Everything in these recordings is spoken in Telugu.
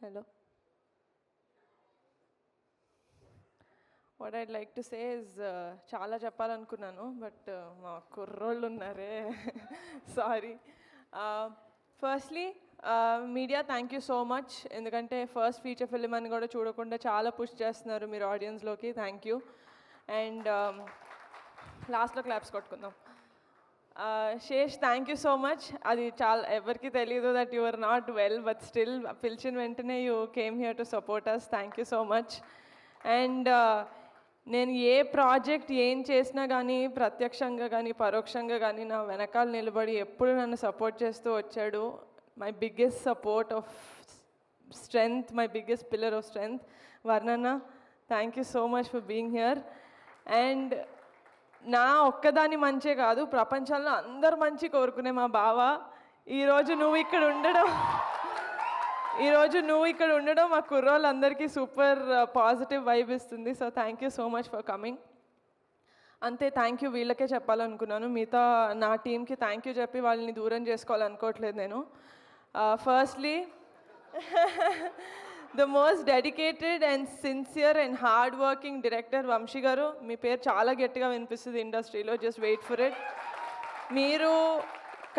Hello what I'd like to say is చాలా చెప్పాలనుకున్నాను బట్ uh, మా కుర్రోళ్ళు ఉన్నారే. Sorry firstly media thank you so much ఎందుకంటే ఫస్ట్ ఫీచర్ ఫిల్మ్ అని కూడా చూడకుండా చాలా పుష్ చేస్తున్నారు మీరు ఆడియన్స్లోకి థ్యాంక్ యూ అండ్ లాస్ట్లో claps కొట్టుకుందాం. Sesh thank you so much అది చాలా ఎవరికి తెలియదు that you are not well but still పిలిచిన వెంటనే you came here to support us thank you so much and నేను ఏ ప్రాజెక్ట్ ఏం చేసినా కానీ ప్రత్యక్షంగా కానీ పరోక్షంగా కానీ నా వెనకాల నిలబడి ఎప్పుడు నన్ను సపోర్ట్ చేస్తూ వచ్చాడు. My biggest support of strength my biggest pillar of strength వర్ణన్న thank you so much for being here and నా ఒక్కదాని మంచే కాదు ప్రపంచంలో అందరు మంచి కోరుకునే మా బావ. ఈరోజు నువ్వు ఇక్కడ ఉండడం ఈరోజు నువ్వు ఇక్కడ ఉండడం మా కుర్రోళ్ళందరికీ సూపర్ పాజిటివ్ వైబ్ ఇస్తుంది. So thank you so much for coming అంతే థ్యాంక్ యూ వీళ్ళకే చెప్పాలనుకున్నాను. మిగతా నా టీంకి థ్యాంక్ యూ చెప్పి వాళ్ళని దూరం చేసుకోవాలనుకోవట్లేదు నేను. Uh, firstly the most dedicated and sincere and hard working director Vamshi garu. మీ పేరు చాలా గట్టిగా వినిపిస్తుంది ఇండస్ట్రీలో. జస్ట్ వెయిట్ ఫర్ ఇట్ మీరు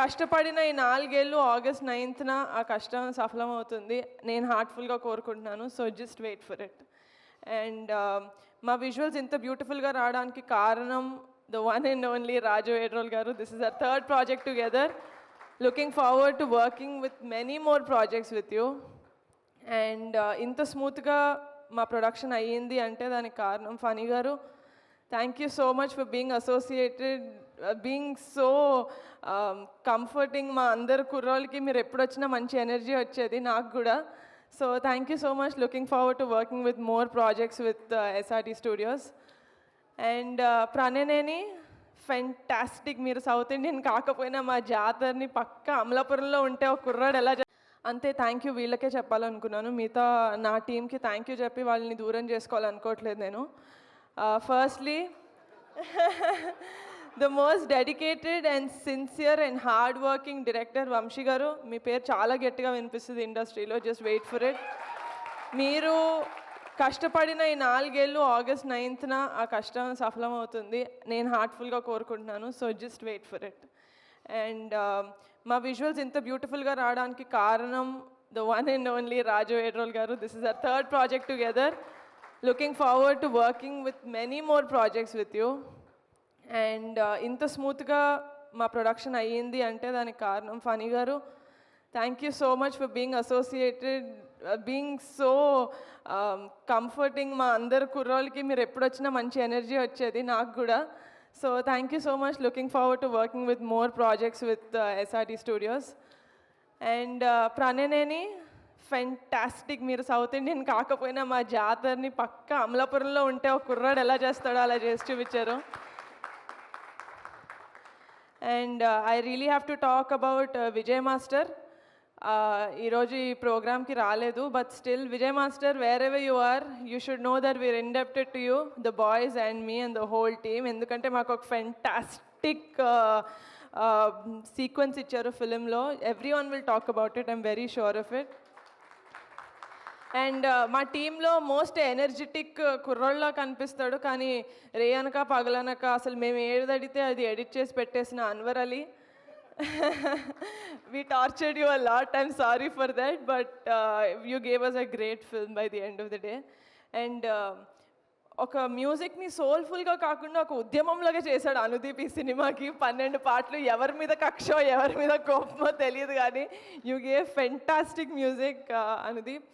కష్టపడిన ఈ నాలుగేళ్ళు ఆగస్ట్ నైన్త్న ఆ కష్టం సఫలమవుతుంది. నేను హార్ట్ఫుల్గా కోరుకుంటున్నాను. So just wait for it and మా విజువల్స్ ఇంత బ్యూటిఫుల్గా రావడానికి కారణం the one and only Raju Edurolu garu. This is a third project together looking forward to working with many more projects with you and uh, ఇంత స్మూత్గా మా ప్రొడక్షన్ అయ్యింది అంటే దానికి కారణం Phani garu. Thank you so much for being associated being so comforting మా అందరు కుర్రోళ్ళకి. మీరు ఎప్పుడు వచ్చినా మంచి ఎనర్జీ వచ్చేది నాకు కూడా. So thank you so much looking forward to working with more projects with SRT studios and Prananeni fantastic మీరు సౌత్ ఇండియన్ కాకపోయినా మా జాతరని పక్క అమలాపురంలో ఉంటే ఒక కుర్రాడు ఎలా అంతే థ్యాంక్ యూ వీళ్ళకే చెప్పాలనుకున్నాను. మిగతా నా టీంకి థ్యాంక్ యూ చెప్పి వాళ్ళని దూరం చేసుకోవాలనుకోవట్లేదు నేను. Firstly the most dedicated and sincere and hard working director Vamshi garu. మీ పేరు చాలా గట్టిగా వినిపిస్తుంది ఇండస్ట్రీలో జస్ట్ వెయిట్ ఫర్ ఇట్ మీరు కష్టపడిన ఈ నాలుగేళ్ళు ఆగస్ట్ నైన్త్న ఆ కష్టం సఫలమవుతుంది. నేను హార్ట్ఫుల్గా కోరుకుంటున్నాను so just wait for it and మా విజువల్స్ ఇంత బ్యూటిఫుల్గా రావడానికి కారణం the one and only Raju Edurolu garu. This is a third project together looking forward to working with many more projects with you and ఇంత స్మూత్గా మా ప్రొడక్షన్ అయ్యింది అంటే దానికి కారణం Phani garu. Thank you so much for being associated being so comforting మా అందరు కుర్రోళ్ళకి మీరు ఎప్పుడు వచ్చినా మంచి ఎనర్జీ వచ్చేది నాకు కూడా. So thank you so much looking to working working more projects projects with SRT studios and Prananeni fantastic మీరు సౌత్ ఇండియన్ కాకపోయినా మా జాతరని పక్క అమలాపురంలో ఉంటే ఒక కుర్రాడు ఎలా చేస్తాడో అలా చేసి చూపించారు. And I really have to talk about Vijay master ఈరోజు ఈ ప్రోగ్రామ్కి రాలేదు but still Vijay master wherever you are you should know that we're indebted to you the boys and me and the whole team ఎందుకంటే మాకు ఒక ఫెంటాస్టిక్ సీక్వెన్స్ ఇచ్చారు ఫిలింలో every one will talk about it I'm very sure of it and మా టీంలో మోస్ట్ ఎనర్జెటిక్ కుర్రోళ్ళ కనిపిస్తాడు. కానీ రేయనక పగలనక అసలు మేము ఏది అడిగితే అది ఎడిట్ చేసి పెట్టేసిన Anwar Ali. We tortured you a lot I'm sorry for that but you gave us a great film by the end of the day and ఒక మ్యూజిక్ని సోల్ఫుల్గా కాకుండా ఒక ఉద్యమంలాగా చేశాడు అనుదీప్ ఈ సినిమాకి. పన్నెండు పాటలు ఎవరి మీద కక్షో ఎవరి మీద కోపమో తెలియదు కానీ you gave fantastic music Anudeep.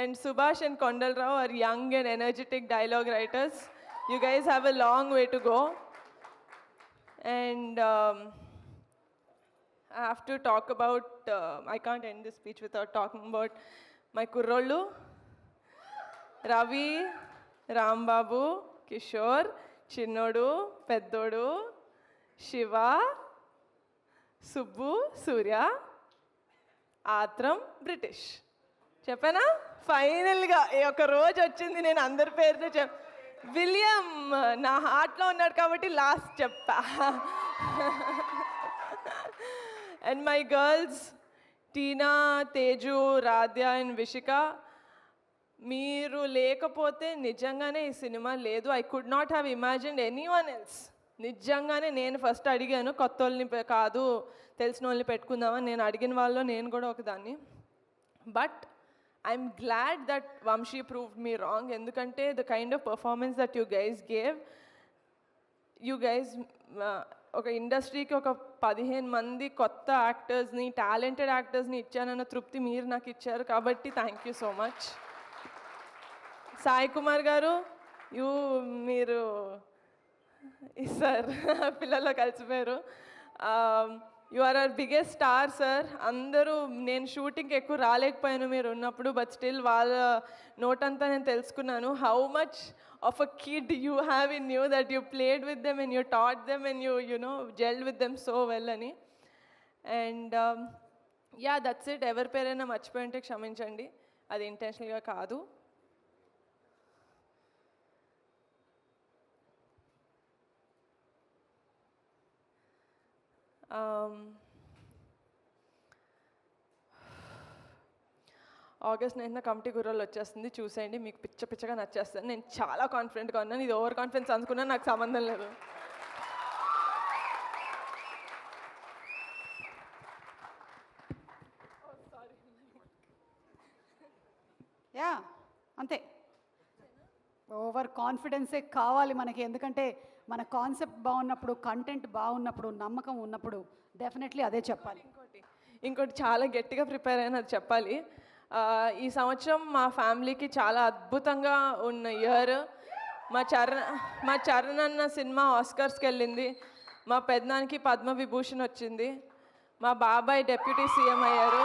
And Subhash and Kondalarao are young and energetic dialogue writers you guys have a long way to go and I have to talk about, uh, I can't end this speech without talking about my kurrollu, Ravi Rambabu Kishore చిన్నోడు పెద్దోడు శివ సుబ్బు సూర్య ఆత్రం బ్రిటిష్ చెప్పానా? ఫైనల్గా ఈ ఒక రోజు వచ్చింది నేను అందరి పేరుతో చెప్ విలియం నా హార్ట్లో ఉన్నాడు కాబట్టి లాస్ట్ చెప్పా. And my girls Tina Teju Radhya and Vishika మీరు లేకపోతే నిజంగానే ఈ సినిమా లేదు. I could not have imagined any one else నిజంగానే నేను ఫస్ట్ అడిగాను కొత్త వాళ్ళని కాదు తెలిసిన వాళ్ళని పెట్టుకుందామని నేను అడిగిన వాళ్ళలో నేను కూడా ఒకదాన్ని. But I'm glad that Vamshi proved me wrong ఎందుకంటే the kind of performance that you guys gave you guys ఒక ఇండస్ట్రీకి ఒక పదిహేను మంది కొత్త యాక్టర్స్ని టాలెంటెడ్ యాక్టర్స్ని ఇచ్చానన్న తృప్తి మీరు నాకు ఇచ్చారు కాబట్టి thank you so much Sai Kumar garu you మీరు సార్ పిల్లల్లో కలిసిపోయారు. You are our biggest star sir అందరూ నేను షూటింగ్కి ఎక్కువ రాలేకపోయాను మీరు ఉన్నప్పుడు బట్ స్టిల్ వాళ్ళ నోటంతా నేను తెలుసుకున్నాను. How much of a kid you have in you that you played with them and you taught them and you you know gelled with them so well అని. అండ్ యా దట్స్ ఇట్ ఎవరి పేరైనా మర్చిపోయి ఉంటే క్షమించండి. అది ఇంటెన్షనల్గా కాదు. Um, ఆగస్ట్ నైన్త్న కమిటీ గుర్రాలు వచ్చేస్తుంది. చూసేయండి. మీకు పిచ్చ పిచ్చగా నచ్చేస్తుంది. నేను చాలా కాన్ఫిడెంట్గా ఉన్నాను. ఇది ఓవర్ కాన్ఫిడెన్స్ అనుకున్నా నాకు సంబంధం లేదు యా అంతే ఓవర్ కాన్ఫిడెన్సే కావాలి మనకి. ఎందుకంటే మన కాన్సెప్ట్ బాగున్నప్పుడు కంటెంట్ బాగున్నప్పుడు నమ్మకం ఉన్నప్పుడు డెఫినెట్లీ అదే చెప్పాలి. ఇంకోటి ఇంకోటి చాలా గట్టిగా ప్రిపేర్ అయిన అది చెప్పాలి. ఈ సంవత్సరం మా ఫ్యామిలీకి చాలా అద్భుతంగా ఉన్న ఇయర్. మా చరణ్ మా చరణ్ అన్న సినిమా ఆస్కర్స్కి వెళ్ళింది మా పెద్దనానికి పద్మ విభూషణ్ వచ్చింది. మా బాబాయ్ డెప్యూటీ సీఎం అయ్యారు.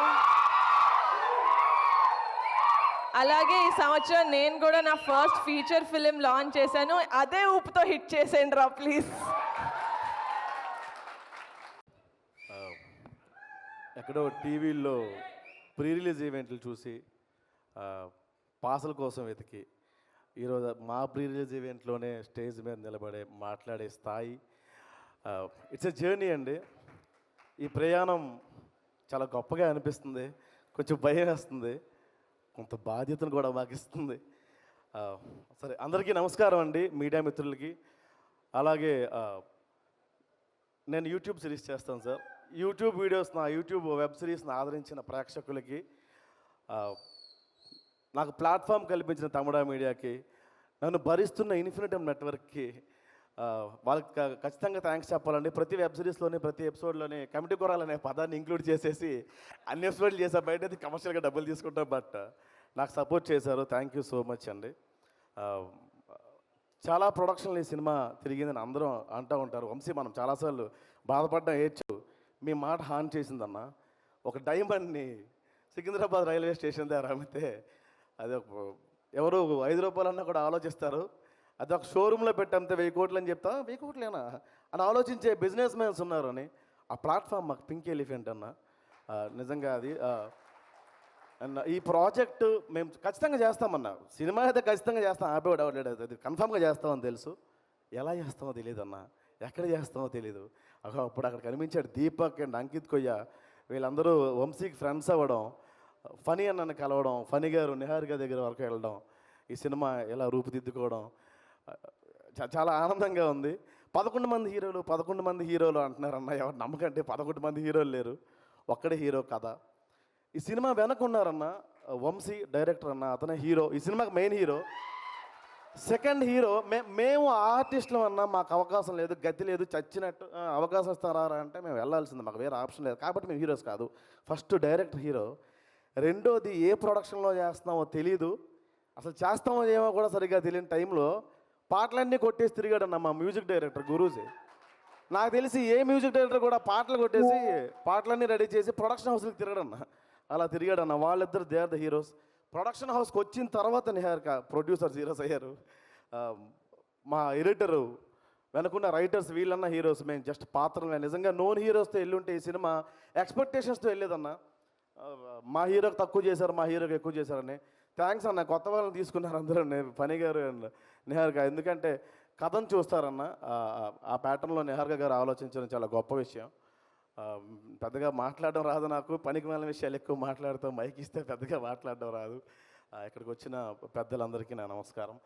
అలాగే ఈ సంవత్సరం నేను కూడా నా ఫస్ట్ ఫీచర్ ఫిలిం లాంచ్ చేశాను. అదే ఊపుతో హిట్ చేసేయండి రా ప్లీజ్ ఎక్కడో టీవీల్లో ప్రీ రిలీజ్ ఈవెంట్లు చూసి పాసల కోసం వెతికి ఈరోజు మా ప్రీ రిలీజ్ ఈవెంట్లోనే స్టేజ్ మీద నిలబడే మాట్లాడే స్థాయి. ఇట్స్ ఎ జర్నీ అండి. ఈ ప్రయాణం చాలా గొప్పగా అనిపిస్తుంది. కొంచెం భయం వేస్తుంది. కొంత బాధ్యతను కూడా మాకు ఇస్తుంది సరే అందరికీ నమస్కారం అండి మీడియా మిత్రులకి. అలాగే నేను యూట్యూబ్ సిరీస్ చేస్తాను సార్. యూట్యూబ్ వీడియోస్ నా యూట్యూబ్ వెబ్ సిరీస్ని ఆదరించిన ప్రేక్షకులకి నాకు ప్లాట్ఫామ్ కల్పించిన తమిళ మీడియాకి నన్ను భరిస్తున్న ఇన్ఫినిటమ్ నెట్వర్క్కి వాళ్ళకి ఖచ్చితంగా థ్యాంక్స్ చెప్పాలండి. ప్రతి వెబ్ సిరీస్లోని ప్రతి ఎపిసోడ్లోని కమిటీ కూరాలు అనే పదాన్ని ఇంక్లూడ్ చేసేసి అన్ని ఎపిసోడ్లు చేసా. బయట అయితే కమర్షియల్గా డబ్బులు తీసుకుంటాం బట్ నాకు సపోర్ట్ చేశారు. థ్యాంక్ యూ సో మచ్ అండి. చాలా ప్రొడక్షన్లు ఈ సినిమా తిరిగిందని అందరూ అంటూ ఉంటారు. వంశీ మనం చాలాసార్లు బాధపడ్డం ఏడ్చు. మీ మాట హాన్ చేసిందన్న. ఒక డైమండ్ని సికింద్రాబాద్ రైల్వే స్టేషన్ దగ్గర అమ్మితే అది ఒక ఎవరు ఐదు రూపాయలన్నా కూడా ఆలోచిస్తారు. అది ఒక షోరూంలో పెట్టంతే వెయ్యి కోట్లు అని చెప్తా వెయ్యి కోట్లేనా? అని ఆలోచించే బిజినెస్ మ్యాన్స్ ఉన్నారు అని ఆ ప్లాట్ఫామ్ మాకు పింక్ ఎలిఫెంట్ అన్న. నిజంగా అది అన్న ఈ ప్రాజెక్ట్ మేము ఖచ్చితంగా చేస్తామన్నా. సినిమా అయితే ఖచ్చితంగా చేస్తాం. ఆపేవాడు ఎవరు అది కన్ఫామ్గా చేస్తామని తెలుసు. ఎలా చేస్తామో తెలియదు అన్న ఎక్కడ చేస్తామో తెలియదు అప్పుడు అక్కడ కనిపించాడు దీపక్ అండ్ అంకిత్ కొయ్య. వీళ్ళందరూ వంశీకి ఫ్రెండ్స్ అవ్వడం ఫనీ అన్నను కలవడం ఫనీ గారు నిహారిక దగ్గర వరకు వెళ్ళడం ఈ సినిమా ఎలా రూపుదిద్దుకోవడం చాలా ఆనందంగా ఉంది. పదకొండు మంది హీరోలు పదకొండు మంది హీరోలు అంటున్నారన్న ఎవరు నమ్మకంటే పదకొండు మంది హీరోలు లేరు. ఒక్కడే హీరో కథ. ఈ సినిమా వెనకున్నారన్న వంశీ డైరెక్టర్ అన్న అతనే హీరో. ఈ సినిమాకి మెయిన్ హీరో. సెకండ్ హీరో మే మేము ఆర్టిస్టులు అన్నా మాకు అవకాశం లేదు గతి లేదు చచ్చినట్టు అవకాశం ఇస్తారా అంటే మేము వెళ్ళాల్సింది మాకు వేరే ఆప్షన్ లేదు. కాబట్టి మేము హీరోస్ కాదు. First director hero. రెండోది ఏ ప్రొడక్షన్లో చేస్తున్నామో తెలీదు. అసలు చేస్తామో ఏమో కూడా సరిగ్గా తెలియని టైంలో పాటలన్నీ కొట్టేసి తిరిగాడన్న మా మ్యూజిక్ డైరెక్టర్ గురూజీ. నాకు తెలిసి ఏ మ్యూజిక్ డైరెక్టర్ కూడా పాటలు కొట్టేసి పాటలన్నీ రెడీ చేసి ప్రొడక్షన్ హౌస్కి తిరగడన్న. అలా తిరిగాడన్న వాళ్ళిద్దరు they are the heroes. Production హౌస్కి వచ్చిన తర్వాత నిహార్ ప్రొడ్యూసర్స్ హీరోస్ అయ్యారు. మా ఎడిటరు వెనుకున్న రైటర్స్ వీళ్ళన్న హీరోస్. మేము జస్ట్ పాత్రలు నిజంగా నోన్ హీరోస్తో వెళ్ళుంటే ఈ సినిమా ఎక్స్పెక్టేషన్స్తో వెళ్ళేదన్న. మా హీరోకి తక్కువ చేశారు మా హీరోకి ఎక్కువ చేశారని. థ్యాంక్స్ అన్న కొత్త వాళ్ళని తీసుకున్నారు అందరూ. నేను పని గారు అండ్ నిహారిక ఎందుకంటే కథను చూస్తారన్న ఆ- ప్యాటర్న్లో నిహారిక గారు ఆలోచించడం చాలా గొప్ప విషయం. పెద్దగా మాట్లాడడం రాదు నాకు పనికి మాలిన విషయాలు ఎక్కువ మాట్లాడుతూ మైక్ ఇస్తే పెద్దగా మాట్లాడడం రాదు. ఇక్కడికి వచ్చిన పెద్దలందరికీ నా నమస్కారం.